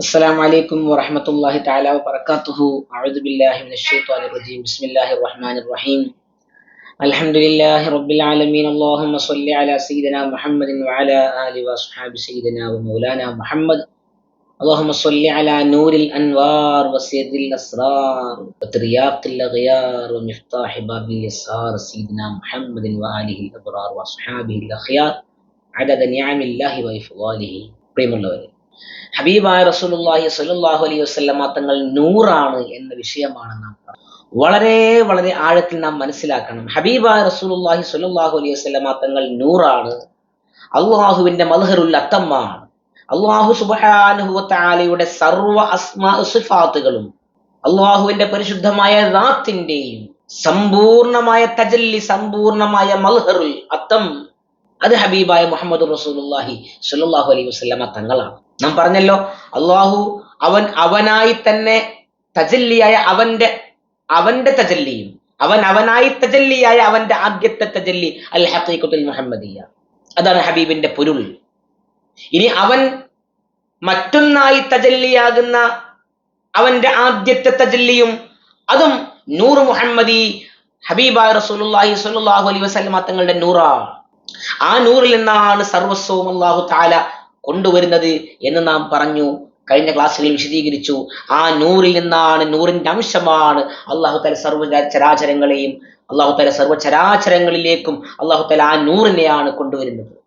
السلام عليكم ورحمة الله تعالى وبركاته. أعوذ بالله من الشيطان الرجيم. بسم الله الرحمن الرحيم. الحمد لله رب العالمين. اللهم صل على سيدنا محمد وعلى آل وأصحاب سيدنا ومولانا محمد. اللهم صل على نور الأنوار وسيد الأسرار وترياق الأغيار ومفتاح باب اليسار سيدنا محمد وآله الأبرار وأصحابه الأخيار. عدد نعم الله وإفضاله. بريم الله ഹബീബായ റസൂലുള്ളാഹി സ്വല്ലല്ലാഹു അലൈഹി വസല്ലമ തങ്ങൾ നൂറാണ് എന്ന വിഷയമാണ് നാം. വളരെ വളരെ ആഴത്തിൽ നാം മനസ്സിലാക്കണം. ഹബീബായ റസൂലുള്ളാഹി സ്വല്ലല്ലാഹു അലൈഹി വസല്ലമ തങ്ങൾ നൂറാണ്. അള്ളാഹുവിന്റെ മൽഹറുൽ അത്തമ്മാണ്. അള്ളാഹു സുബ്ഹാനഹു വതആലയുടെ സർവ അസ്മാ സിഫാത്തുകളും അള്ളാഹുവിന്റെ പരിശുദ്ധമായ റാത്തിന്റെയും സമ്പൂർണമായ തജല്ലി സമ്പൂർണമായ മൽഹറുൽ അത്തം അത് ഹബീബായ മുഹമ്മദ് റസൂലുള്ളാഹി സ്വല്ലല്ലാഹു അലൈഹി വസല്ലമ തങ്ങളാണ്. നാം പറഞ്ഞല്ലോ അള്ളാഹു അവൻ അവനായി തന്നെ തജല്ലിയായ അവന്റെ അവന്റെ തജല്ലിയും അവൻ അവനായി തജല്ലിയായ അവന്റെ ആദ്യത്തെ തജല്ലി അൽ ഹഖീഖത്തുൽ മുഹമ്മദിയ. അതാണ് ഹബീബിന്റെ പൊരുൾ. ഇനി അവൻ മറ്റൊന്നായി തജല്ലിയാകുന്ന അവന്റെ ആദ്യത്തെ തജല്ലിയും അതും നൂർ മുഹമ്മദി ഹബീബായ റസൂലുള്ളാഹി സ്വല്ലല്ലാഹു അലൈഹി വസല്ലമ തങ്ങളുടെ നൂറാണ്. ആ നൂറിൽ നിന്നാണ് സർവസ്വവും അള്ളാഹു താല കൊണ്ടുവരുന്നത് എന്ന് നാം പറഞ്ഞു. കഴിഞ്ഞ ക്ലാസ്സുകളിൽ വിശദീകരിച്ചു. ആ നൂറിൽ നിന്നാണ് നൂറിന്റെ അംശമാണ് അള്ളാഹു താല സർവ ചരാചരങ്ങളെയും അള്ളാഹു താല സർവ ചരാചരങ്ങളിലേക്കും അള്ളാഹു താല ആ നൂറിനെയാണ് കൊണ്ടുവരുന്നത്.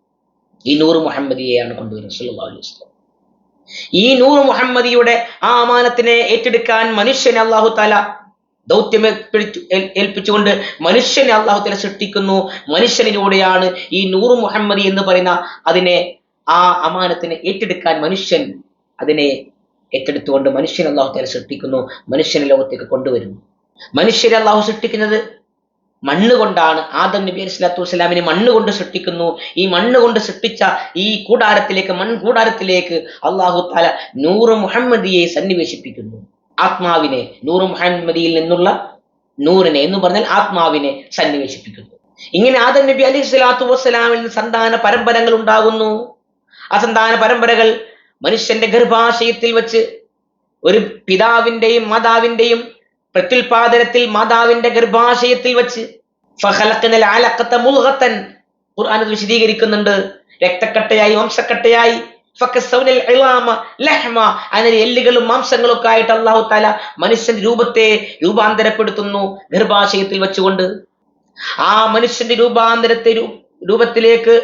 ഈ നൂറ് മുഹമ്മദിയെയാണ് കൊണ്ടുവരുന്നത് സല്ലല്ലാഹു അലൈഹി വസല്ലം. ഈ നൂറ് മുഹമ്മദിയുടെ ആ അമാനത്തിനെ ഏറ്റെടുക്കാൻ മനുഷ്യനെ അള്ളാഹു താല ദൗത്യം ഏൽപ്പിച്ചു ഏൽപ്പിച്ചുകൊണ്ട് മനുഷ്യനെ അള്ളാഹു തല സൃഷ്ടിക്കുന്നു. മനുഷ്യനിലൂടെയാണ് ഈ നൂറ് മുഹമ്മദി എന്ന് പറയുന്ന അതിനെ ആ അമാനത്തിനെ ഏറ്റെടുക്കാൻ മനുഷ്യൻ അതിനെ ഏറ്റെടുത്തുകൊണ്ട് മനുഷ്യൻ അള്ളാഹു തല സൃഷ്ടിക്കുന്നു മനുഷ്യനെ ലോകത്തേക്ക് കൊണ്ടുവരുന്നു. മനുഷ്യരെ അള്ളാഹു സൃഷ്ടിക്കുന്നത് മണ്ണ് കൊണ്ടാണ്. ആദം നബി അലൈഹി സ്വലാത്തു വസ്സലാമിനെ മണ്ണ് കൊണ്ട് സൃഷ്ടിക്കുന്നു. ഈ മണ്ണ് കൊണ്ട് സൃഷ്ടിച്ച ഈ കൂടാരത്തിലേക്ക് മൺ കൂടാരത്തിലേക്ക് അള്ളാഹു താല നൂറ് മുഹമ്മദിയെ സന്നിവേശിപ്പിക്കുന്നു. ആത്മാവിനെ നൂറ് മുഹമ്മദിയിൽ നിന്നുള്ള നൂറിനെ എന്ന് പറഞ്ഞാൽ ആത്മാവിനെ സന്നിവേശിപ്പിക്കുന്നു. ഇങ്ങനെ ആദം നബി അലൈഹി സ്വലാത്തു വസ്സലാമിൽ സന്താന പരമ്പരകൾ ഉണ്ടാകുന്നു. ആ സന്താന പരമ്പരകൾ മനുഷ്യന്റെ ഗർഭാശയത്തിൽ വെച്ച് ഒരു പിതാവിന്റെയും മാതാവിന്റെയും പ്രത്യുൽപാദനത്തിൽ മാതാവിന്റെ ഗർഭാശയത്തിൽ വെച്ച് ഫഹലക്കനൽ ആലക്കത്തെ മുൽഗത്തൻ ഖുർആൻ അത് വിശദീകരിക്കുന്നുണ്ട്. രക്തക്കട്ടയായി വംശക്കട്ടയായി അങ്ങനെ എല്ലുകളും മാംസങ്ങളും ഒക്കെ ആയിട്ട് അള്ളാഹു താല മനുഷ്യന്റെ രൂപത്തെ രൂപാന്തരപ്പെടുത്തുന്നു ഗർഭാശയത്തിൽ വെച്ചുകൊണ്ട്. ആ മനുഷ്യന്റെ രൂപാന്തരത്തെ രൂപത്തിലേക്ക്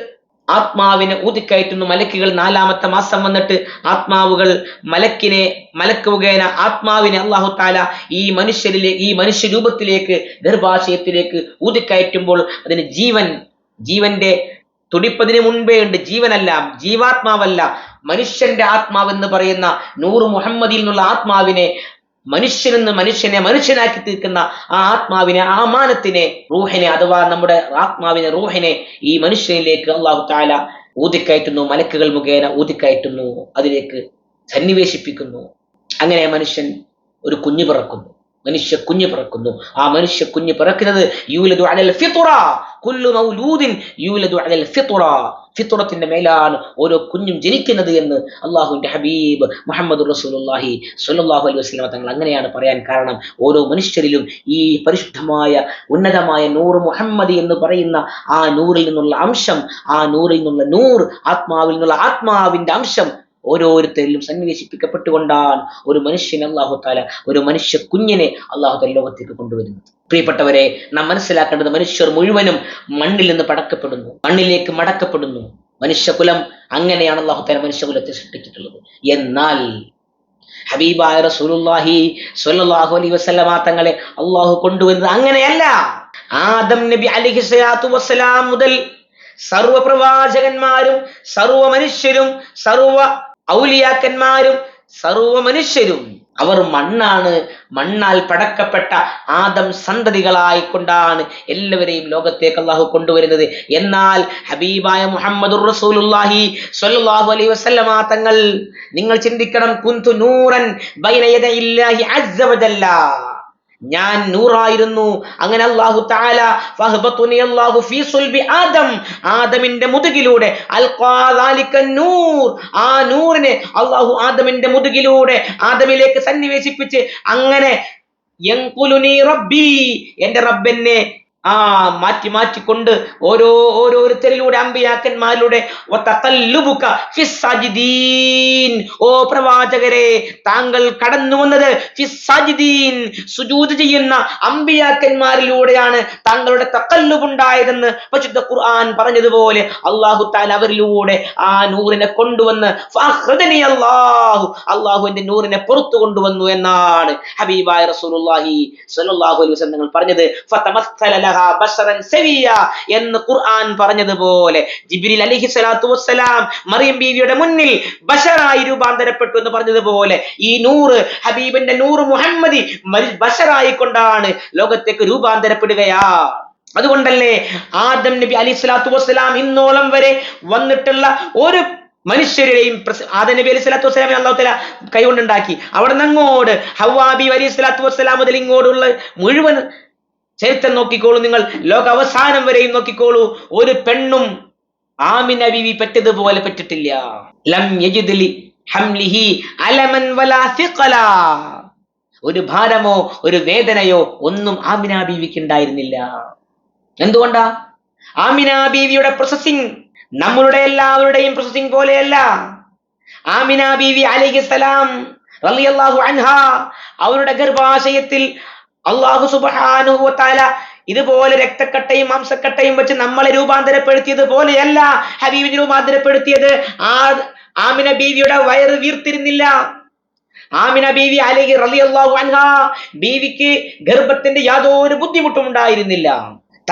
ആത്മാവിനെ ഊതിക്കയറ്റുന്നു. മലക്കുകൾ നാലാമത്തെ മാസം വന്നിട്ട് ആത്മാവുകൾ മലക്കിനെ മലക്ക് മുഖേന ആത്മാവിനെ അള്ളാഹു താല ഈ മനുഷ്യരിലെ ഈ മനുഷ്യ രൂപത്തിലേക്ക് ഗർഭാശയത്തിലേക്ക് ഊതിക്കയറ്റുമ്പോൾ അതിന് ജീവൻ ജീവന്റെ തുടിപ്പതിന് മുൻപേ ഉണ്ട് ജീവനല്ല ജീവാത്മാവല്ല. മനുഷ്യന്റെ ആത്മാവെന്ന് പറയുന്ന നൂറ് മുഹമ്മദിൽ നിന്നുള്ള ആത്മാവിനെ മനുഷ്യനെന്ന് മനുഷ്യനെ മനുഷ്യനാക്കി തീർക്കുന്ന ആ ആത്മാവിനെ ആ മാനത്തിനെ റൂഹിനെ അഥവാ നമ്മുടെ ആത്മാവിനെ റൂഹിനെ ഈ മനുഷ്യനിലേക്ക് അള്ളാഹു താല ഊതിക്കയറ്റുന്നു മലക്കുകൾ മുഖേന ഊതിക്കയറ്റുന്നു അതിലേക്ക് സന്നിവേശിപ്പിക്കുന്നു. അങ്ങനെ മനുഷ്യൻ ഒരു കുഞ്ഞു പിറക്കുന്നു. മനുഷ്യ കുഞ്ഞ് പിറക്കുന്നു. ആ മനുഷ്യ കുഞ്ഞ് പിറക്കുന്നത് യൂലദു അലൽ ഫിത്റ. കുല്ലു മൗലൂദിൻ യൂലദു അലൽ ഫിത്റ. ഫിത്തുറത്തിന്റെ മേലാണ് ഓരോ കുഞ്ഞും ജനിക്കുന്നത് എന്ന് അള്ളാഹുവിന്റെ ഹബീബ് മുഹമ്മദ് റസൂലുള്ളാഹി സുല്ലാഹു അലൈഹി വസല്ലം തങ്ങൾ അങ്ങനെയാണ് പറയാൻ കാരണം. ഓരോ മനുഷ്യരിലും ഈ പരിശുദ്ധമായ ഉന്നതമായ നൂറ് മുഹമ്മദ് എന്ന് പറയുന്ന ആ നൂറിൽ നിന്നുള്ള അംശം ആ നൂറിൽ നിന്നുള്ള നൂർ ആത്മാവിൽ നിന്നുള്ള ആത്മാവിന്റെ അംശം ഓരോരുത്തരിലും സന്നിവേശിപ്പിക്കപ്പെട്ടുകൊണ്ടാണ് ഒരു മനുഷ്യൻ അള്ളാഹു താല ഒരു മനുഷ്യ കുഞ്ഞിനെ അള്ളാഹു താല ലോകത്തേക്ക് കൊണ്ടുവരുന്നത്. പ്രിയപ്പെട്ടവരെ നാം മനസ്സിലാക്കേണ്ടത് മനുഷ്യർ മുഴുവനും മണ്ണിൽ നിന്ന് പടക്കപ്പെടുന്നു മണ്ണിലേക്ക് മടക്കപ്പെടുന്നു. മനുഷ്യകുലം അങ്ങനെയാണ് അള്ളാഹു താല മനുഷ്യകുലത്തെ സൃഷ്ടിച്ചിട്ടുള്ളത്. എന്നാൽ ഹബീബായ റസൂലുള്ളാഹി സ്വല്ലല്ലാഹു അലൈഹി വസല്ലമ തങ്ങളെ അള്ളാഹു കൊണ്ടുവരുന്നത് അങ്ങനെയല്ല. ആദം നബി അലൈഹി സ്വലാത്തു വസ്സലാം മുതൽ സർവ പ്രവാചകന്മാരും സർവ മനുഷ്യരും സർവ ഔലിയാക്കന്മാരും സർവ മനുഷ്യരും അവർ മണ്ണാണ്. മണ്ണാൽ പടക്കപ്പെട്ട ആദം സന്തതികളായിക്കൊണ്ടാണ് എല്ലാവരെയും ലോകത്തേക്ക് അള്ളാഹു കൊണ്ടുവരുന്നത്. എന്നാൽ ഹബീബായ മുഹമ്മദ് സ്വല്ലല്ലാഹു അലൈഹി വസല്ലമ തങ്ങൾ നിങ്ങൾ ചിന്തിക്കണം കുന്തു നൂറൻ ബൈന ഞാൻ നൂറായിരുന്നു. അങ്ങനെ തആല ഫഹബത്തുനി അല്ലാഹു ഫീ സുൽബി ആദം ആദമിന്റെ മുതുകിലൂടെ നൂർ ആ നൂറിനെ അല്ലാഹു ആദമിന്റെ മുതുകിലൂടെ ആദമിലേക്ക് സന്നിവേശിപ്പിച്ച് അങ്ങനെ യൻഖുലുനി റബ്ബി എന്റെ റബ്ബെന്നെ ആ മാറ്റി മാറ്റിക്കൊണ്ട് ഓരോ ഓരോരുത്തരിലൂടെ അമ്പിയാക്കന്മാരിലൂടെ. ഓ പ്രവാചകരെ താങ്കൾ കടന്നു വന്നത് സുജൂത് ചെയ്യുന്ന അമ്പിയാക്കന്മാരിലൂടെയാണ് താങ്കളുടെ തക്കല്ലുബുണ്ടായതെന്ന് പരിശുദ്ധ ഖുർആൻ പറഞ്ഞതുപോലെ അള്ളാഹു താൻ അവരിലൂടെ ആ നൂറിനെ കൊണ്ടുവന്ന് അള്ളാഹു അള്ളാഹു എന്റെ നൂറിനെ പുറത്തു കൊണ്ടുവന്നു എന്നാണ് ഹബീബായ റസൂലുള്ളാഹി സ്വല്ലല്ലാഹു അലൈഹി വസല്ലം പറഞ്ഞത് ഫതമസ്സല എന്ന് ഖുർആൻ പറഞ്ഞതുപോലെ. ജിബ്രിൽ അലിഹി സ്വലാത്തു വസ്സലാം മറിയം ബീവിയുടെ മുന്നിൽ ബഷറായി രൂപാന്തരപ്പെട്ടു എന്ന് പറഞ്ഞതുപോലെ. ഈ നൂറ് ഹബീബിന്റെ നൂറ് മുഹമ്മദി ബഷറായിക്കൊണ്ടാണ് ലോകത്തേക്ക് രൂപാന്തരപ്പെടുകയാ. അതുകൊണ്ടല്ലേ ആദം നബി അലി സ്വലാത്തു വസ്സലാം ഇന്നോളം വരെ വന്നിട്ടുള്ള ഒരു മനുഷ്യരുടെയും ആദം നബി അലി സ്വലാത്തു വസ്സലാമെ അള്ളാഹു തല കൈകൊണ്ടുണ്ടാക്കി. അവിടെ നിന്ന് അങ്ങോട്ട് ഹവാബി അലി സ്വലാത്തു വസ്സലാം മുതൽ ഇങ്ങോട്ടുള്ള മുഴുവൻ ചരിത്രം നോക്കിക്കോളൂ നിങ്ങൾ. ലോക അവസാനം വരെയും നോക്കിക്കോളൂ. ഒരു പെണ്ണും ആമിന ബിവി പറ്റതുപോലെ പറ്റിട്ടില്ല. ലം. ഒരു ഭാരമോ ഒരു വേദനയോ ഒന്നും ആമിന ബീവിക്ക് ഉണ്ടായിരുന്നില്ല. എന്തുകൊണ്ടാ? ആമിന ബീവിയുടെ പ്രോസസ്സിംഗ് നമ്മളുടെ എല്ലാവരുടെയും പ്രോസസ്സിംഗ് പോലെയല്ല. ആമിന ബീവി അലൈഹിസ്സലാം സലാം അൻഹ അവരുടെ ഗർഭാശയത്തിൽ അള്ളാഹു സുബ്ഹാനഹു വതആല ഇതുപോലെ രക്തക്കട്ടയും മാംസക്കട്ടയും വെച്ച് നമ്മളെ രൂപാന്തരപ്പെടുത്തിയത് പോലെയല്ല ഹബീബിനെ രൂപാന്തരപ്പെടുത്തിയത്. ആ ആമിന ബീവിയുടെ വയറ് വീർത്തിരുന്നില്ല. ആമിന ബീവി അലഹി റളിയല്ലാഹു അൻഹ ബീവിക്ക് ഗർഭത്തിന്റെ യാതൊരു ബുദ്ധിമുട്ടും ഉണ്ടായിരുന്നില്ല.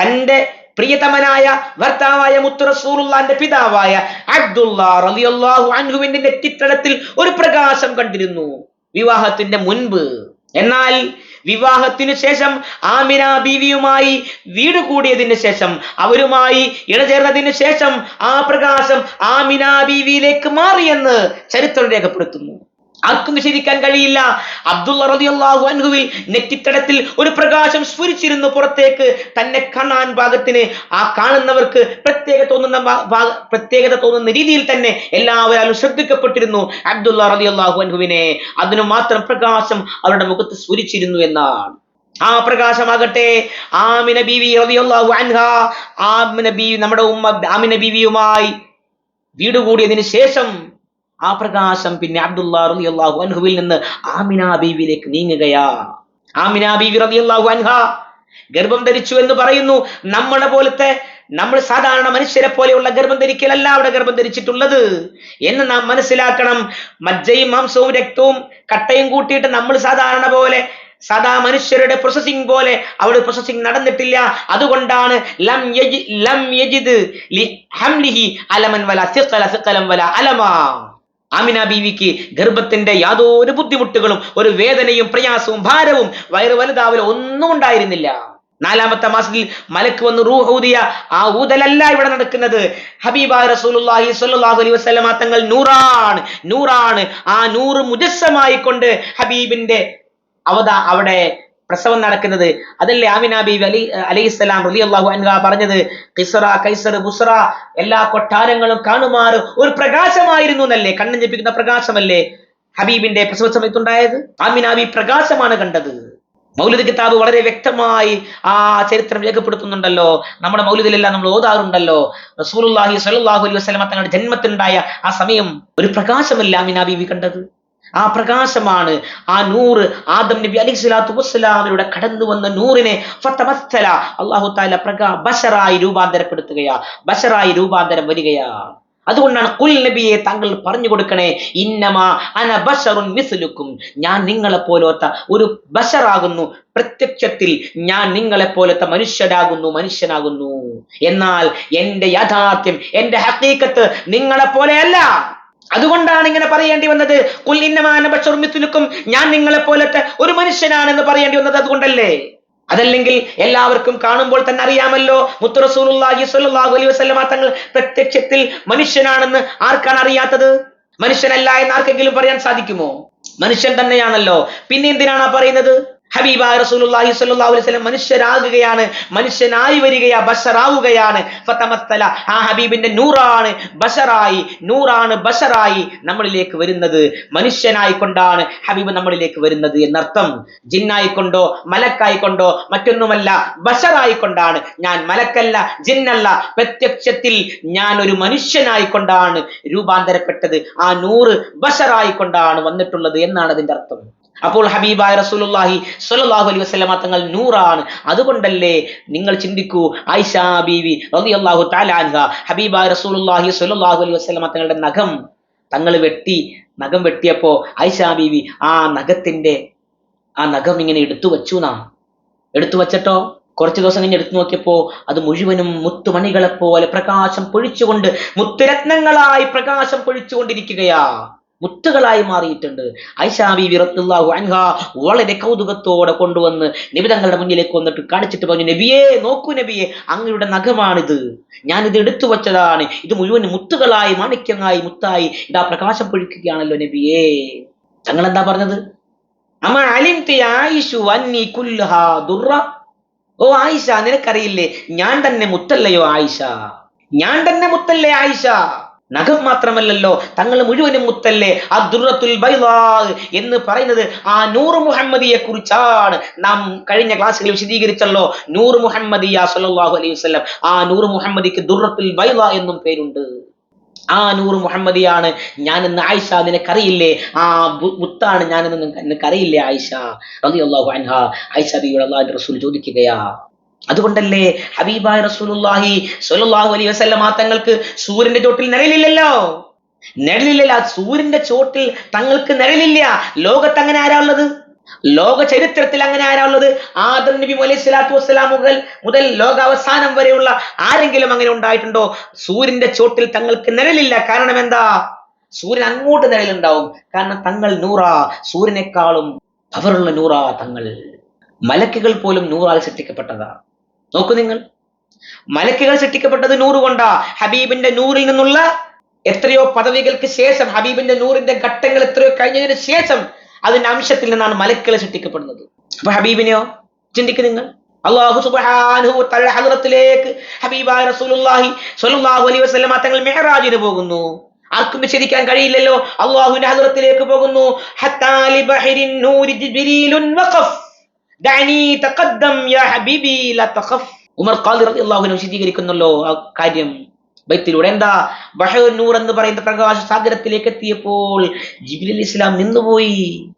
തന്റെ പ്രിയതമനായ ഭർത്താവായ മുത്തുറസൂറുല്ലാന്റെ പിതാവായ അബ്ദുള്ള റളിയല്ലാഹു അൻഹുവിന്റെ നെറ്റിത്തടത്തിൽ ഒരു പ്രകാശം കണ്ടിരുന്നു. വിവാഹത്തിന്റെ മുൻപ്. എന്നാൽ വിവാഹത്തിനു ശേഷം ആമിന ബീവിയുമായി വീട് കൂടിയതിനു ശേഷം അവരുമായി ഇടചേർന്നതിനു ശേഷം ആ പ്രകാശം ആമിന ബീവിയിലേക്ക് മാറിയെന്ന് ചരിത്രം രേഖപ്പെടുത്തുന്നു. ആർക്കും നിഷേധിക്കാൻ കഴിയില്ല. അബ്ദുള്ള റളിയല്ലാഹു അൻഹുവിൽ നെറ്റിത്തടത്തിൽ ഒരു പ്രകാശം സ്ഫുരിച്ചിരുന്നു പുറത്തേക്ക്. തന്നെ കാണാൻ ഭാഗത്തിന് ആ കാണുന്നവർക്ക് പ്രത്യേക തോന്നുന്ന പ്രത്യേകത തോന്നുന്ന രീതിയിൽ തന്നെ എല്ലാവരും ശ്രദ്ധിക്കപ്പെട്ടിരുന്നു അബ്ദുള്ള റളിയല്ലാഹു അൻഹുവിനെ. അതിനു മാത്രം പ്രകാശം അവരുടെ മുഖത്ത് സ്ഫുരിച്ചിരുന്നു എന്നാണ്. ആ പ്രകാശമാകട്ടെ. ആമിന ബീവി റളിയല്ലാഹു അൻഹ. ആമിന ബീവി നമ്മുടെ ഉമ്മ ആമിന ബീവിയുമായി വീട് കൂടിയതിനു ശേഷം ആ പ്രകാശം പിന്നെ അബ്ദുള്ള അള്ളാഹു അൻഹുവിൽ നിന്ന് ആമിന ബീവിയിലേക്ക് നീങ്ങുകയാ. ആമിന ബീവി റളിയല്ലാഹു അൻഹ ഗർഭം ധരിച്ചു എന്ന് പറയുന്നു. നമ്മളെ പോലത്തെ നമ്മൾ സാധാരണ മനുഷ്യരെ പോലെയുള്ള ഗർഭം ധരിക്കലല്ല അവിടെ ഗർഭം ധരിച്ചിട്ടുള്ളത്. എന്ന് നാം മനസ്സിലാക്കണം. മജ്ജയും മാംസവും രക്തവും കട്ടയും കൂട്ടിയിട്ട് നമ്മൾ സാധാരണ പോലെ സദാ മനുഷ്യരുടെ പ്രോസസ്സിംഗ് പോലെ അവിടെ പ്രോസസ്സിംഗ് നടന്നിട്ടില്ല. അതുകൊണ്ടാണ് ലം ലം യജിദ് ഹംലിഹി അലമൻ വല സിഖല സിഖലം വല അലമാ. ആമിന ബീവിക്ക് ഗർഭത്തിന്റെ യാതൊരു ബുദ്ധിമുട്ടുകളും ഒരു വേദനയും പ്രയാസവും ഭാരവും വയറു വലുതാവലും ഒന്നും ഉണ്ടായിരുന്നില്ല. നാലാമത്തെ മാസത്തിൽ മലക്ക് വന്ന് റൂഹ് ആ ഊതലല്ല ഇവിടെ നടക്കുന്നത്. ഹബീബായ റസൂലുല്ലാഹി സ്വല്ലല്ലാഹു അലൈഹി വസല്ലമ തങ്ങൾ നൂറാണ് നൂറാണ് ആ നൂറ് മുജസ്സമായി കൊണ്ട് ഹബീബിന്റെ അവത അവിടെ പ്രസവം നടക്കുന്നത്. അതല്ലേ ആമിന ബീബി അലി അലൈഹിസ്സലാം അള്ളാഹു അൻഹ പറഞ്ഞത്? കിസറ കൈസർ ബുസറ എല്ലാ കൊട്ടാരങ്ങളും കാണുമാറ്. ഒരു പ്രകാശമായിരുന്നു എന്നല്ലേ? കണ്ണൻ ജപിക്കുന്ന പ്രകാശമല്ലേ? ഹബീബിന്റെ പ്രസവ സമയത്തുണ്ടായത്? ആമിനാബി പ്രകാശമാണ് കണ്ടത്. മൗലിദ് കിതാബ് വളരെ വ്യക്തമായി ആ ചരിത്രം രേഖപ്പെടുത്തുന്നുണ്ടല്ലോ. നമ്മുടെ മൗലിദിലെല്ലാം നമ്മൾ ഓതാറുണ്ടല്ലോ. റസൂലുള്ളാഹി സ്വല്ലല്ലാഹു അലൈഹി വസല്ലമ തങ്ങളുടെ ജന്മത്തിനുണ്ടായ ആ സമയം ഒരു പ്രകാശമല്ല ആമിനാബി കണ്ടത്? ആ പ്രകാശമാണ് ആ നൂറ് ആദം നബി അലി സ്വലാത്തു വസ്സലാമിലൂടെ കടന്നു വന്ന നൂറിനെ ഫതമസ്സല അല്ലാഹു തആല പ്രകാ ബഷറായി രൂപാന്തരപ്പെടുത്തുകയാ. ബഷറായി രൂപാന്തരം വരികയാ. അതുകൊണ്ടാണ് കുൽ നബിയെ താങ്കൾ പറഞ്ഞു കൊടുക്കണേ ഇന്നമാ അന ബഷറുൻ മിസ്ലുക്കും. ഞാൻ നിങ്ങളെ പോലത്തെ ഒരു ബഷറാകുന്നു. പ്രത്യക്ഷത്തിൽ ഞാൻ നിങ്ങളെ പോലത്തെ മനുഷ്യരാകുന്നു മനുഷ്യനാകുന്നു. എന്നാൽ എന്റെ യാഥാർത്ഥ്യം എന്റെ ഹക്കീക്കത്ത് നിങ്ങളെ പോലെയല്ല. അതുകൊണ്ടാണ് ഇങ്ങനെ പറയേണ്ടി വന്നത്. ബശറുൻ ഞാൻ നിങ്ങളെ പോലത്തെ ഒരു മനുഷ്യനാണെന്ന് പറയേണ്ടി വന്നത് അതുകൊണ്ടല്ലേ? അതല്ലെങ്കിൽ എല്ലാവർക്കും കാണുമ്പോൾ തന്നെ അറിയാമല്ലോ മുത്തു റസൂലുള്ളാഹി സ്വല്ലല്ലാഹു അലൈഹി തങ്ങൾ പ്രത്യക്ഷത്തിൽ മനുഷ്യനാണെന്ന് ആർക്കാണ് അറിയാത്തത്? മനുഷ്യനല്ല എന്ന് ആർക്കെങ്കിലും പറയാൻ സാധിക്കുമോ? മനുഷ്യൻ തന്നെയാണല്ലോ. പിന്നെ എന്തിനാണ് പറയുന്നത്? ഹബീബായ റസൂലുള്ളാഹി സ്വല്ലല്ലാഹു അലൈഹി വസല്ലം മനുഷ്യരാകുകയാണ് മനുഷ്യനായി വരികയാ ബഷറാവുകയാണ്. ഫതമത്തല ആ ഹബീബിന്റെ നൂറാണ് ബഷറായി നൂറാണ് ബഷറായി നമ്മളിലേക്ക് വരുന്നത്. മനുഷ്യനായി കൊണ്ടാണ് ഹബീബ് നമ്മളിലേക്ക് വരുന്നത് എന്നർത്ഥം. ജിന്നായി കൊണ്ടോ മലക്കായി കൊണ്ടോ മറ്റൊന്നുമല്ല ബഷറായി കൊണ്ടാണ് ഞാൻ മലക്കല്ല ജിന്നല്ല. പ്രത്യക്ഷത്തിൽ ഞാൻ ഒരു മനുഷ്യനായി കൊണ്ടാണ് രൂപാന്തരപ്പെട്ടത്. ആ നൂറ് ബഷറായി കൊണ്ടാണ് വന്നിട്ടുള്ളത് എന്നാണ് അതിന്റെ അർത്ഥം. അപ്പോൾ ഹബീബായ റസൂലുള്ളാഹി സ്വല്ലല്ലാഹു അലൈഹി വസല്ലമ തങ്ങൾ നൂറാണ്. അതുകൊണ്ടല്ലേ നിങ്ങൾ ചിന്തിക്കൂ ആയിഷ ബീവി റളിയല്ലാഹു തആല അൻഹ ഹബീബായ റസൂലുള്ളാഹി സ്വല്ലല്ലാഹു അലൈഹി വസല്ലമ തങ്ങളുടെ നഖം തങ്ങൾ വെട്ടി നഖം വെട്ടിയപ്പോൾ ആയിഷ ബീവി ആ നഖത്തിന്റെ ആ നഖം ഇങ്ങനെ എടുത്തു വെച്ചു നാ എടുത്തു വച്ചിട്ടോ? കുറച്ച് ദിവസം കഴിഞ്ഞ് എടുത്തു നോക്കിയപ്പോ അത് മുഴുവനും മുത്തുമണികളെ പോലെ പ്രകാശം പൊഴിച്ചുകൊണ്ട് മുത്തുരത്നങ്ങളായി പ്രകാശം പൊഴിച്ചുകൊണ്ടിരിക്കുകയാ. മുത്തുകളായി മാറിയിട്ടുണ്ട്. ഐഷാബി റത്തുല്ലാഹു അൻഹ വളരെ കൗതുകത്തോടെ കൊണ്ടുവന്ന് നിബിതങ്ങളുടെ മുന്നിലേക്ക് വന്നിട്ട് കാണിച്ചിട്ട് പറഞ്ഞു നബിയേ നോക്കൂ നബിയെ അങ്ങയുടെ നഖമാണിത്. ഞാനിത് എടുത്തു വച്ചതാണ്. ഇത് മുഴുവൻ മുത്തുകളായി മാണിക്യങ്ങളായി മുത്തായി. ഇതാ പ്രകാശം പൊഴിക്കുകയാണല്ലോ നബിയേ. തങ്ങൾ എന്താ പറഞ്ഞത് അമ്മ ആയിഷു ഓ ആയിഷ നിനക്കറിയില്ലേ ഞാൻ തന്നെ മുത്തല്ലയോ ആയിഷ ഞാൻ തന്നെ മുത്തല്ലേ ആയിഷ നഖം മാത്രമല്ലല്ലോ തങ്ങൾ മുഴുവനും മുത്തല്ലേ? എന്ന് പറയുന്നത് ആ നൂറ് മുഹമ്മദിയെ കുറിച്ചാണ് നാം കഴിഞ്ഞ ക്ലാസ്സുകളിൽ വിശദീകരിച്ചല്ലോ നൂറ് മുഹമ്മദിയ സല്ലല്ലാഹു അലൈഹി വസല്ലം. ആ നൂറ് മുഹമ്മദിക്ക് ദുർറത്തുൽ ബൈല എന്നും പേരുണ്ട്. ആ നൂറ് മുഹമ്മദിയാണ് ഞാനെന്ന് ആയിഷ നിനക്കറിയില്ലേ? ആ മുത്താണ് ഞാൻ നിനക്ക് നിനക്കറിയില്ലേ ആയിഷ? റളിയല്ലാഹു അൻഹ. ആയിഷ റസൂൽ ചോദിക്കുകയാ അതുകൊണ്ടല്ലേ ഹബീബായ റസൂലുള്ളാഹി സ്വല്ലല്ലാഹു അലൈഹി വസല്ലമ തങ്ങൾക്ക് സൂര്യന്റെ ചോട്ടിൽ നിഴലില്ലല്ലോ? നിഴലില്ല സൂര്യന്റെ ചോട്ടിൽ തങ്ങൾക്ക് നിഴലില്ല. ലോകത്ത് അങ്ങനെ ആരാ ഉള്ളത്? ലോക ചരിത്രത്തിൽ അങ്ങനെ ആരാ ഉള്ളത്? ആദം നബി അലൈഹി സ്വലാത്തു വസ്സലാം മുതൽ മുതൽ ലോകാവസാനം വരെയുള്ള ആരെങ്കിലും അങ്ങനെ ഉണ്ടായിട്ടുണ്ടോ? സൂര്യന്റെ ചോട്ടിൽ തങ്ങൾക്ക് നിഴലില്ല. കാരണം എന്താ? സൂര്യൻ അങ്ങോട്ട് നിഴലുണ്ടാവും. കാരണം തങ്ങൾ നൂറാ സൂര്യനേക്കാളും പവറുള്ള നൂറാ തങ്ങൾ. മലക്കുകൾ പോലും നൂറാൽ സൃഷ്ടിക്കപ്പെട്ടതാ. നോക്കൂ നിങ്ങൾ. മലക്കുകൾ സൃഷ്ടിക്കപ്പെട്ടത് നൂറ് കൊണ്ടാ. ഹബീബിന്റെ നൂറിൽ നിന്നുള്ള എത്രയോ പദവികൾക്ക് ശേഷം ഹബീബിന്റെ നൂറിന്റെ ഘട്ടങ്ങൾ എത്രയോ കഴിഞ്ഞതിന് ശേഷം അതിന്റെ അംശത്തിൽ നിന്നാണ് മലക്കുകൾ സൃഷ്ടിക്കപ്പെടുന്നത്. അപ്പൊ ഹബീബിനെയോ ചിന്തിക്കു നിങ്ങൾ. അള്ളാഹു സുബ്ഹാനഹു തആല ഹദ്റത്തിലേക്ക് ഹബീബായ റസൂലുള്ളാഹി സ്വല്ലല്ലാഹു അലൈഹി വസല്ലം തങ്ങൾ മിഹ്റാജിന് പോകുന്നു. ആർക്കും വിശദിക്കാൻ കഴിയില്ലല്ലോ. അള്ളാഹുവിന്റെ ഹദ്റത്തിലേക്ക് പോകുന്നു. ഹത്താ ലിബഹരിൻ നൂരി ജിബ്രീലുൻ വഖഫ്. ഉമർ ഖാദി അൻഹു വിശദീകരിക്കുന്നല്ലോ ആ കാര്യം ബൈത്തിലൂടെ എന്താ? ബഹർ നൂർ എന്ന് പറയുന്ന പ്രകാശ സാഗരത്തിലേക്ക് എത്തിയപ്പോൾ ജിബിലി ഇസ്ലാം നിന്നുപോയി.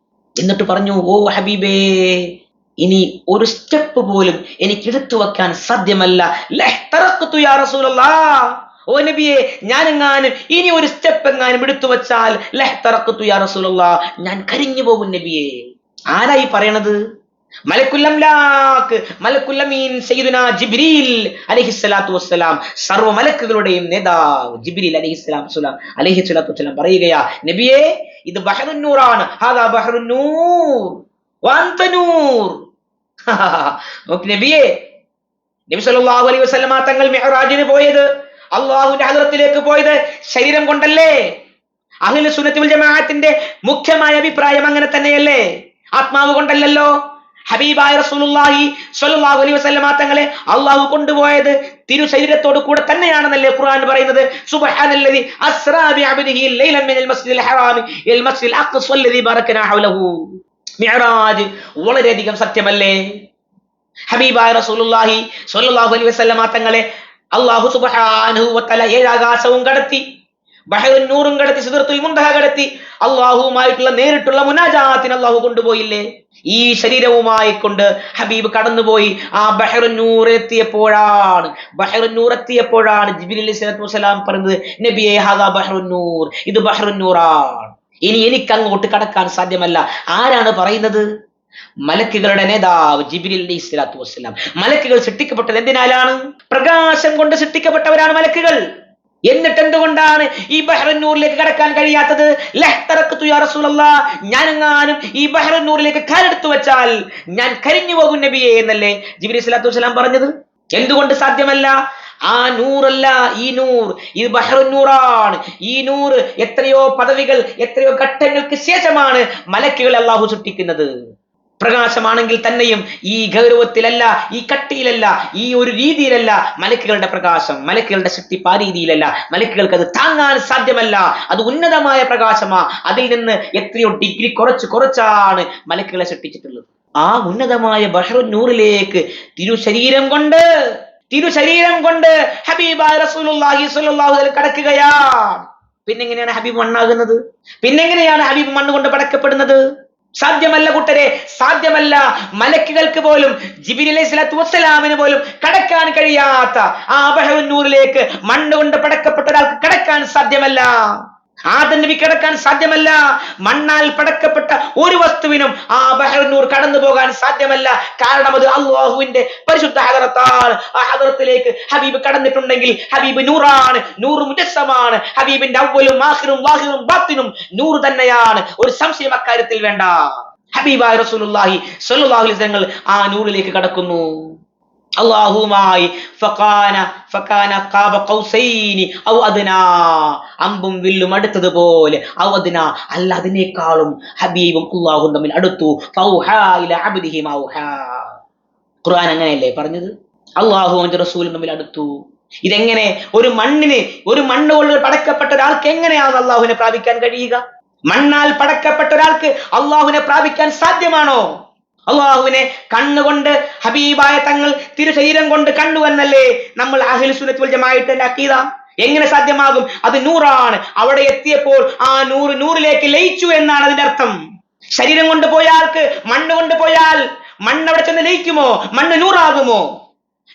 എന്നിട്ട് പറഞ്ഞു ഓ ഹബീബേ ഇനി ഒരു സ്റ്റെപ്പ് പോലും എനിക്ക് എടുത്തു വെക്കാൻ സാധ്യമല്ല. ഓ നബിയെ ഞാനെങ്ങാനും ഇനി ഒരു സ്റ്റെപ്പ് എങ്ങാനും എടുത്തു വെച്ചാൽ ലഹ്തറഖ്തു യാ റസൂലല്ലാഹ്. ഞാൻ കരിഞ്ഞു പോകും നബിയെ. ആരായി പറയണത്? മലക്കുല്ലംലാക്ക് മലക്കുല്ലമീൻ സയ്യിദുന ജിബ്രീൽ അലൈഹിസ്സലാത്തു വസ്സലാം. സർവ മലക്കുകളുടെയും നേതാവ് ജിബ്രീൽ അലൈഹിസ്സലാം അലഹി സ്വലാത്തു വസ്സലാം പറയുകയാ നബിയേ ഇത് ബഹറുന്നൂറാണ് ഹാദാ ബഹറുന്നൂർ വാന്ത നൂർ. നോക്ക് നബിയേ നബി സല്ലല്ലാഹു അലൈഹി വസല്ലമ തങ്ങൾ മിഹ്റാജിന് പോയത് അള്ളാഹുവിന്റെ ഹദ്റത്തിലേക്ക് പോയത് ശരീരം കൊണ്ടല്ലേ? അഹ്ലു സുന്നത്തി വൽ ജമാഅത്തിന്റെ മുഖ്യമായ അഭിപ്രായം അങ്ങനെ തന്നെയല്ലേ? ആത്മാവ് കൊണ്ടല്ലല്ലോ? ഹബീബായ റസൂലുള്ളാഹി സ്വല്ലല്ലാഹു അലൈഹി വസല്ലമ തങ്ങളെ അള്ളാഹു കൊണ്ടുപോയത് തിരു ശരീരത്തോട് കൂടെ തന്നെയാണെന്നല്ലേ ഖുർആൻ പറയുന്നത്. സുബ്ഹാനല്ലദി അസ്റാ ബിഅബ്ദിഹി ലൈലൻ മിനൽ മസ്ജിദിൽ ഹറാമി ഇൽ മസ്ജിദിൽ അഖ്സ അല്ലദി ബറകനാ ഹൗലഹു. മിഅ്റാജ് വളരെയധികം സത്യമല്ലേ? ഹബീബായ റസൂലുള്ളാഹി സ്വല്ലല്ലാഹു അലൈഹി വസല്ലമ തങ്ങളെ അല്ലാഹു സുബ്ഹാനഹു വതആല ഏഴാകാശവും കടത്തി ബഹറുൻ കടത്തി സിദ്റത്തുൽ മുന്തഹ കടത്തി. അള്ളാഹുവുമായിട്ടുള്ള നേരിട്ടുള്ള മുനാജാത്തിന് അള്ളാഹു കൊണ്ടുപോയില്ലേ? ഈ ശരീരവുമായി കൊണ്ട് ഹബീബ് കടന്നുപോയി. ആ ബഹറുൻ എത്തിയപ്പോഴാണ് ബഹറുൻ എത്തിയപ്പോഴാണ് ജിബിലി അലൈഹി വസ്സലാം പറയുന്നത് നബിയെ ഹാദാ ബഹറുൻ ഇത് ബഹറുൻ നൂറാണ്. ഇനി എനിക്ക് അങ്ങോട്ട് കടക്കാൻ സാധ്യമല്ല. ആരാണ് പറയുന്നത്? മലക്കുകളുടെ നേതാവ് ജിബ്രീൽ അലൈഹി സ്വലാത്തു വസ്സലാം. മലക്കുകൾ സൃഷ്ടിക്കപ്പെട്ടത് എന്തിനാലാണ്? പ്രകാശം കൊണ്ട് സൃഷ്ടിക്കപ്പെട്ടവരാണ് മലക്കുകൾ. എന്നിട്ട് എന്തുകൊണ്ടാണ് ഈ ബഹ്റന്നൂറിലേക്ക് കടക്കാൻ കഴിയാത്തത്? ഞാനെങ്ങാനും ഈ ബഹ്റന്നൂറിലേക്ക് കാലെടുത്തു വെച്ചാൽ ഞാൻ കരിഞ്ഞു പോകും നബിയെ എന്നല്ലേ ജിബിരി സ്വലാത്തു വസ്സലാം പറഞ്ഞത്? എന്തുകൊണ്ട് സാധ്യമല്ല? ആ നൂറല്ല ഈ നൂർ ഇത് ബഹ്റന്നൂറാണ് ഈ നൂറ് എത്രയോ പദവികൾ എത്രയോ ഘട്ടങ്ങൾക്ക് ശേഷമാണ് മലക്കുകൾ അള്ളാഹു സൃഷ്ടിക്കുന്നത്. പ്രകാശമാണെങ്കിൽ തന്നെയും ഈ ഗൗരവത്തിലല്ല ഈ കട്ടിയിലല്ല ഈ ഒരു രീതിയിലല്ല മലക്കുകളുടെ പ്രകാശം. മലക്കുകളുടെ ശക്തി പാരീതിയിലല്ല രീതിയിലല്ല. മലക്കുകൾക്ക് അത് താങ്ങാൻ സാധ്യമല്ല. അത് ഉന്നതമായ പ്രകാശമാ. അതിൽ നിന്ന് എത്രയോ ഡിഗ്രി കുറച്ച് കുറച്ചാണ് മലക്കുകളെ സൃഷ്ടിച്ചിട്ടുള്ളത് ആ ഉന്നതമായ ബഹ്റു നൂറിലേക്ക് തിരുശരീരം കൊണ്ട് തിരുശരീരം കൊണ്ട് ഹബീബായ റസൂലുള്ളാഹി സ്വല്ലല്ലാഹു കടക്കുകയാണ്. പിന്നെങ്ങനെയാണ് ഹബീബ് മണ്ണാകുന്നത്? പിന്നെങ്ങനെയാണ് ഹബീബ് മണ്ണ് കൊണ്ട് പടക്കപ്പെടുന്നത്? സാധ്യമല്ല കൂട്ടരെ സാധ്യമല്ല. മലക്കുകൾക്ക് പോലും ജിബിരി അലൈഹി സ്വലാത്തു വസ്സലാമിന് പോലും കടക്കാൻ കഴിയാത്ത ആ അബഹുന്നൂറിലേക്ക് മണ്ണ് കൊണ്ട് പടക്കപ്പെട്ട ഒരാൾക്ക് കടക്കാൻ സാധ്യമല്ല. ആദം നബി കിടക്കാൻ സാധ്യമല്ല. മണ്ണാൽ പടക്കപ്പെട്ട ഒരു വസ്തുവിനും ആ ബഹ്റന്നൂർ കടന്നു പോകാൻ സാധ്യമല്ല. കാരണം അത് അള്ളാഹുവിന്റെ പരിശുദ്ധ ഹദറത്താണ് ആ ഹദറത്തിലേക്ക് ഹബീബ് കടന്നിട്ടുണ്ടെങ്കിൽ ഹബീബ് നൂറാണ് നൂറ് മുജസ്സമാണ്. ഹബീബിന്റെ അവലും ആഹിറും വാഹിറും ബാത്തിനും നൂറ് തന്നെയാണ്. ഒരു സംശയം അക്കാര്യത്തിൽ വേണ്ട. ഹബീബായ റസൂലുള്ളാഹി സ്വല്ലല്ലാഹു അലൈഹി വസല്ലം ആ നൂറിലേക്ക് കടക്കുന്നു. അള്ളാഹുമായി ഫകാന ഫകാന ഖാബ ഖൗസൈനി ഔ അദ്നാ അമ്പും വില്ലും അടുത്തതുപോലെ ഔ അദ്നാ അല്ല അതിനേക്കാളും ഹബീബും അള്ളാഹും തമ്മിൽ അടുത്തു. ഖുർആൻ അങ്ങനെയല്ലേ പറഞ്ഞത്? അള്ളാഹു അവന്റെ റസൂലും തമ്മിൽ അടുത്തു. ഇതെങ്ങനെ ഒരു മണ്ണിന് ഒരു മണ്ണ് കൊണ്ട് പടക്കപ്പെട്ട ഒരാൾക്ക് എങ്ങനെയാണ് അള്ളാഹുവിനെ പ്രാപിക്കാൻ കഴിയുക? മണ്ണാൽ പടക്കപ്പെട്ട ഒരാൾക്ക് അള്ളാഹുവിനെ പ്രാപിക്കാൻ സാധ്യമാണോ? അള്ളാഹുവിനെ കണ്ണുകൊണ്ട് ഹബീബായ തങ്ങൾ തിരുശരീരം കൊണ്ട് കണ്ടു എന്നല്ലേ നമ്മൾ അഹിൽ സുനത്തുൽജമായിട്ട് അക്കീത എങ്ങനെ സാധ്യമാകും? അത് നൂറാണ്. അവിടെ എത്തിയപ്പോൾ ആ നൂറ് നൂറിലേക്ക് ലയിച്ചു എന്നാണ് അതിന്റെ അർത്ഥം. ശരീരം കൊണ്ട് പോയാൾക്ക് മണ്ണ് കൊണ്ട് പോയാൽ മണ്ണ് അവിടെ ചെന്ന് ലയിക്കുമോ? മണ്ണ് നൂറാകുമോ?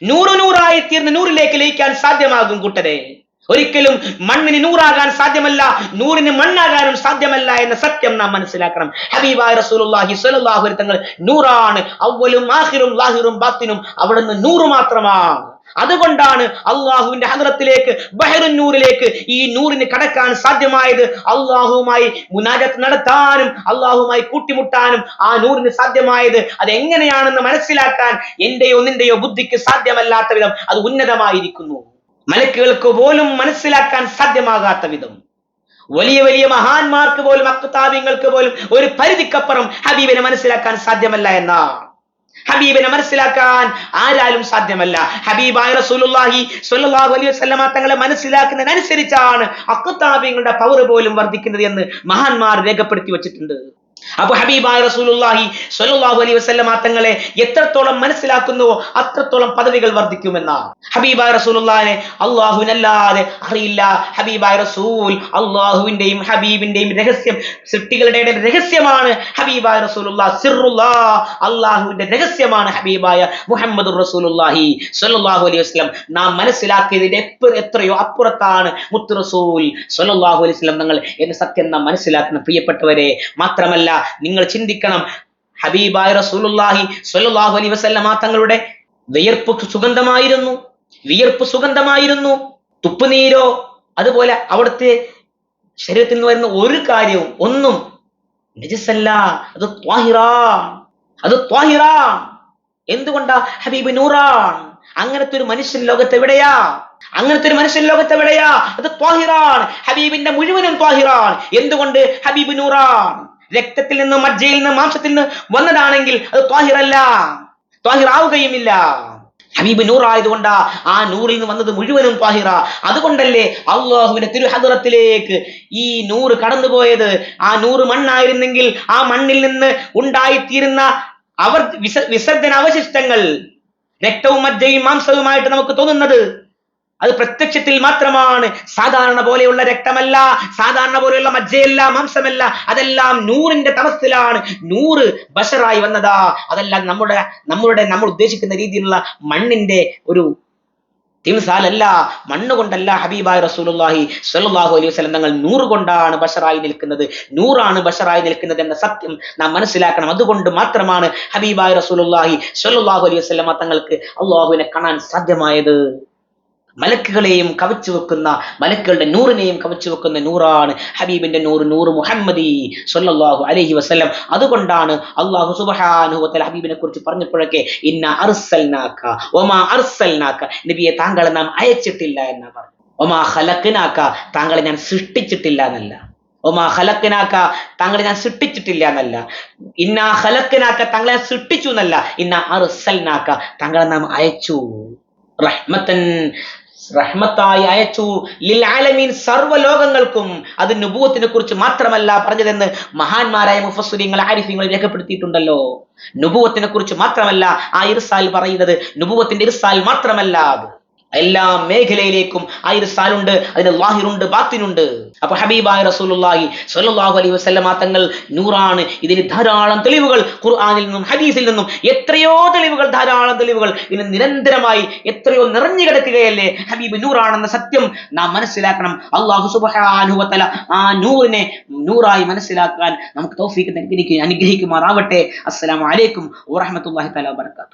നൂറ് നൂറായി തീർന്ന് നൂറിലേക്ക് ലയിക്കാൻ സാധ്യമാകും കൂട്ടരെ. ഒരിക്കലും മണ്ണിന് നൂറാകാൻ സാധ്യമല്ല നൂറിന് മണ്ണാകാനും സാധ്യമല്ല എന്ന സത്യം നാം മനസ്സിലാക്കണം. ഹബീബായ റസൂലുള്ളാഹി സ്വല്ലല്ലാഹു അലൈഹി തങ്ങൾ നൂറാണ്. അവലും ആഹിറും ലാഹിറും ബാത്തിനും അവിടുന്ന് നൂറ് മാത്രമാണ്. അതുകൊണ്ടാണ് അള്ളാഹുവിന്റെ ഹദ്റത്തിലേക്ക് ബഹറുന്നൂറിലേക്ക് ഈ നൂറിന് കടക്കാൻ സാധ്യമായത്. അള്ളാഹുവുമായി മുനാജത്ത് നടത്താനും അള്ളാഹുമായി കൂട്ടിമുട്ടാനും ആ നൂറിന് സാധ്യമായത്. അത് എങ്ങനെയാണെന്ന് മനസ്സിലാക്കാൻ എന്റെയോ നിന്റെയോ ബുദ്ധിക്ക് സാധ്യമല്ലാത്ത വിധം അത് ഉന്നതമായിരിക്കുന്നു. മലക്കുകൾക്ക് പോലും മനസ്സിലാക്കാൻ സാധ്യമാകാത്ത വിധം. വലിയ വലിയ മഹാന്മാർക്ക് പോലും അക്താബിങ്ങൾക്ക് പോലും ഒരു പരിധിക്കപ്പുറം ഹബീബിനെ മനസ്സിലാക്കാൻ സാധ്യമല്ല എന്നാണ് ഹബീബിനെ മനസ്സിലാക്കാൻ ആരാലും സാധ്യമല്ല. ഹബീബായ റസൂലുള്ളാഹി സ്വല്ലല്ലാഹു അലൈഹി വസല്ലമ തങ്ങളെ മനസ്സിലാക്കുന്നതിനനുസരിച്ചാണ് അക്താബിങ്ങളുടെ പവർ പോലും വർദ്ധിക്കുന്നത് എന്ന് മഹാന്മാർ രേഖപ്പെടുത്തി വച്ചിട്ടുണ്ട്. അപ്പൊ ഹബീബായ റസൂലുള്ളാഹി സ്വല്ലല്ലാഹു അലൈഹി വസല്ലമ തങ്ങളെ എത്രത്തോളം മനസ്സിലാക്കുന്നുവോ അത്രത്തോളം പദവികൾ വർദ്ധിക്കുമെന്നാണ്. ഹബീബായ റസൂലുള്ളാഹിനെ അല്ലാഹുവിനല്ലാതെ അറിയില്ല. ഹബീബായ റസൂൽ അള്ളാഹുവിന്റെയും ഹബീബിന്റെയും രഹസ്യം സൃഷ്ടികളുടെ രഹസ്യമാണ് ഹബീബായ റസൂലുല്ലാ സിറുല്ലാ അള്ളാഹുവിന്റെ രഹസ്യമാണ് ഹബീബായ മുഹമ്മദ് റസൂലുള്ളാഹി സ്വല്ലല്ലാഹു അലൈഹി വസല്ലം. നാം മനസ്സിലാക്കിയതിന്റെ എത്രയോ അപ്പുറത്താണ് മുത്ത് റസൂൽ സ്വല്ലല്ലാഹു അലൈഹി വസല്ലം തങ്ങൾ എന്ന് സത്യം നാം മനസ്സിലാക്കുന്ന പ്രിയപ്പെട്ടവരെ. മാത്രമല്ല നിങ്ങൾ ചിന്തിക്കണം. ഹബീബായ റസൂലുള്ളാഹി സ്വല്ലല്ലാഹു അലൈഹി വസല്ലമ തങ്ങളുടെ വിയർപ്പ് സുഗന്ധമായിരുന്നു. വിയർപ്പ് സുഗന്ധമായിരുന്നു. തുപ്പുനീരോ അതുപോലെ അവിടുത്തെ ശരീരത്തിൽ നിന്ന് വരുന്ന ഒരു കാര്യവും ഒന്നും നജസല്ല അത് ത്വാഹിറാ അത് ത്വാഹിറാ എന്തുകൊണ്ടാ? ഹബീബ് നൂറാണ് അങ്ങനത്തെ ഒരു മനുഷ്യൻ ലോകത്ത് എവിടെയാ? അങ്ങനത്തെ ഒരു മനുഷ്യൻ ലോകത്ത് എവിടെയാ? അത് ത്വാഹിറാണ് ഹബീബിന്റെ മുഴുവനും ത്വാഹിറാണ് എന്തുകൊണ്ട്? ഹബീബ് നൂറാൻ. രക്തത്തിൽ നിന്ന് മജ്ജയിൽ നിന്ന് മാംസത്തിൽ നിന്ന് വന്നതാണെങ്കിൽ അത് ത്വാഹിറല്ല. ത്വാഹിറാവുകയുമില്ല. ഹബീബ് നൂറായതുകൊണ്ടാ ആ നൂറിൽ നിന്ന് വന്നത് മുഴുവനും ത്വാഹിറ. അതുകൊണ്ടല്ലേ അള്ളാഹുവിന്റെ തിരുഹദറത്തിലേക്ക് ഈ നൂറ് കടന്നുപോയത്. ആ നൂറ് മണ്ണായിരുന്നെങ്കിൽ ആ മണ്ണിൽ നിന്ന് ഉണ്ടായിത്തീരുന്ന അവർ വിസ വിസർജന അവശിഷ്ടങ്ങൾ രക്തവും മജ്ജയും മാംസവുമായിട്ട് നമുക്ക് തോന്നുന്നത്. അത് പ്രത്യക്ഷത്തിൽ മാത്രമാണ്. സാധാരണ പോലെയുള്ള രക്തമല്ല സാധാരണ പോലെയുള്ള മജ്ജയല്ല മാംസമല്ല. അതെല്ലാം നൂറിന്റെ തമസ്സിലാണ്. നൂറ് ബഷറായി വന്നതാ. അതെല്ലാം നമ്മുടെ നമ്മുടെ നമ്മൾ ഉദ്ദേശിക്കുന്ന രീതിയിലുള്ള മണ്ണിന്റെ ഒരു തിംസാലല്ല. മണ്ണുകൊണ്ടല്ല ഹബീബായ് റസൂലുല്ലാഹി സ്വല്ലല്ലാഹു അലൈഹി വസല്ലം തങ്ങൾ നൂറ് കൊണ്ടാണ് ബഷറായി നിൽക്കുന്നത്. നൂറാണ് ബഷറായി നിൽക്കുന്നത് എന്ന സത്യം നാം മനസ്സിലാക്കണം. അതുകൊണ്ട് മാത്രമാണ് ഹബീബായ് റസൂലുള്ളാഹി സ്വല്ലല്ലാഹു അലൈഹി വസല്ലം തങ്ങൾക്ക് അള്ളാഹുവിനെ കാണാൻ സാധ്യമായത്. മലക്കുകളെയും കവച്ചു വെക്കുന്ന മലക്കുകളുടെ നൂറിനെയും കവച്ചു വെക്കുന്ന നൂറാണ് ഹബീബിന്റെ നൂറ് നൂറ് മുഹമ്മദി സല്ലല്ലാഹു അലഹി വസ്ലം അതുകൊണ്ടാണ് അള്ളാഹു സുബ്ഹാനഹു വതആല ഹബീബിനെ കുറിച്ച് പറഞ്ഞപ്പോഴൊക്കെ ഇന്ന അർസൽനാക്ക ഒമാ അർസൽനാക്ക നബിയെ താങ്കളെ നാം അയച്ചിട്ടില്ല എന്നാ പറഞ്ഞു. ഒമാ ഹലക്കനാക്ക താങ്കളെ ഞാൻ സൃഷ്ടിച്ചിട്ടില്ല എന്നല്ല. ഒമാ ഹലക്കനാക്ക താങ്കളെ ഞാൻ സൃഷ്ടിച്ചിട്ടില്ല എന്നല്ല. ഇന്നാ ഖലഖനാക താങ്കളെ സൃഷ്ടിച്ചു എന്നല്ല. ഇന്ന അർസൽനാക്ക താങ്കളെ നാം അയച്ചു റഹ്മത്തൻ റഹ്മത്തായി അയച്ചു. ലിൽ ആലമീൻ സർവ ലോകങ്ങൾക്കും അത് നുബുവത്തിനെ കുറിച്ച് മാത്രമല്ല പറഞ്ഞതെന്ന് മഹാന്മാരായ മുഫസ്സുരിങ്ങൾ ആരിഫ്യങ്ങൾ രേഖപ്പെടുത്തിയിട്ടുണ്ടല്ലോ. നുബുവത്തിനെ കുറിച്ച് മാത്രമല്ല ആ ഇർസാൽ പറയുന്നത്. നുബുവത്തിന്റെ ഇർസാൽ മാത്രമല്ല അത്. എല്ലാ മേഖലയിലേക്കും ആ ഇർസാലുണ്ട് അതിന് ലാഹിറുണ്ട് ബാത്തിനുണ്ട്. അപ്പൊ ഹബീബായ റസൂലുള്ളാഹി സ്വല്ലല്ലാഹു അലൈഹി വസല്ലമ തങ്ങൾ നൂറാണ്. ഇതിന് ധാരാളം തെളിവുകൾ ഖുർആനിൽ നിന്നും ഹദീസിൽ നിന്നും എത്രയോ തെളിവുകൾ ധാരാളം തെളിവുകൾ ഇതിന് നിരന്തരമായി എത്രയോ നിറഞ്ഞു കിടക്കുകയല്ലേ? ഹബീബ് നൂറാണെന്ന സത്യം നാം മനസ്സിലാക്കണം. അള്ളാഹു സുബ്ഹാനഹു വതആല ആ നൂറിനെ നൂറായി മനസ്സിലാക്കാൻ നമുക്ക് തൗഫീഖ് അനുഗ്രഹിക്കുമാറാവട്ടെ. അസ്സലാമു അലൈക്കും വറഹ്മത്തുള്ളാഹി തആല വബറകാതുഹു